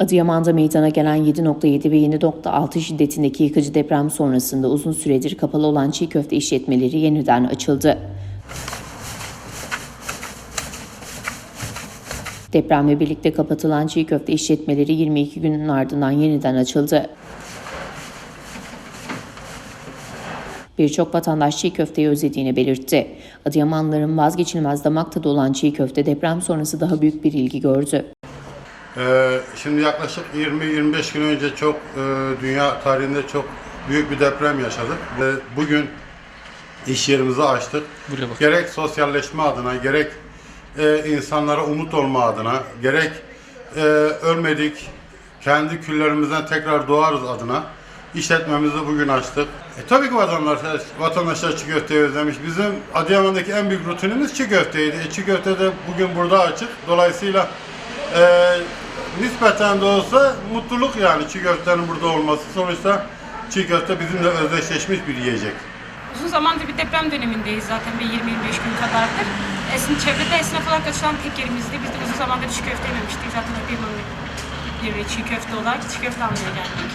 Adıyaman'da meydana gelen 7.7 ve 7.6 şiddetindeki yıkıcı deprem sonrasında uzun süredir kapalı olan çiğ köfte işletmeleri yeniden açıldı. Depremle birlikte kapatılan çiğ köfte işletmeleri 22 günün ardından yeniden açıldı. Birçok vatandaş çiğ köfteyi özlediğini belirtti. Adıyamanlıların vazgeçilmez damak tadı olan çiğ köfte deprem sonrası daha büyük bir ilgi gördü. Ee, şimdi yaklaşık 20-25 gün önce çok e, dünya tarihinde çok büyük bir deprem yaşadık. Ve bugün iş yerimizi açtık. Buraya bak. Gerek sosyalleşme adına, gerek e, insanlara umut olma adına, gerek e, ölmedik, kendi küllerimizden tekrar doğarız adına işletmemizi bugün açtık. E, tabii ki vatandaşlar, vatandaşlar çiğ köfteyi özlemiş. Bizim Adıyaman'daki en büyük rutinimiz çiğ köfteydi. E, çiğ köfte de bugün burada açık. Dolayısıyla e, nispeten de olsa mutluluk yani çiğ köftenin burada olması. Sonuçta çiğ köfte bizimle özdeşleşmiş bir yiyecek. Uzun zamandır bir deprem dönemindeyiz zaten bir 20-25 gün kadardır. Esin, çevrede esnaf olarak açılan tek yerimizdi. Biz de uzun zamandır çiğ köfte yememiştik. Zaten o firmanın bir çiğ köfte olarak çiğ köfte almaya geldik.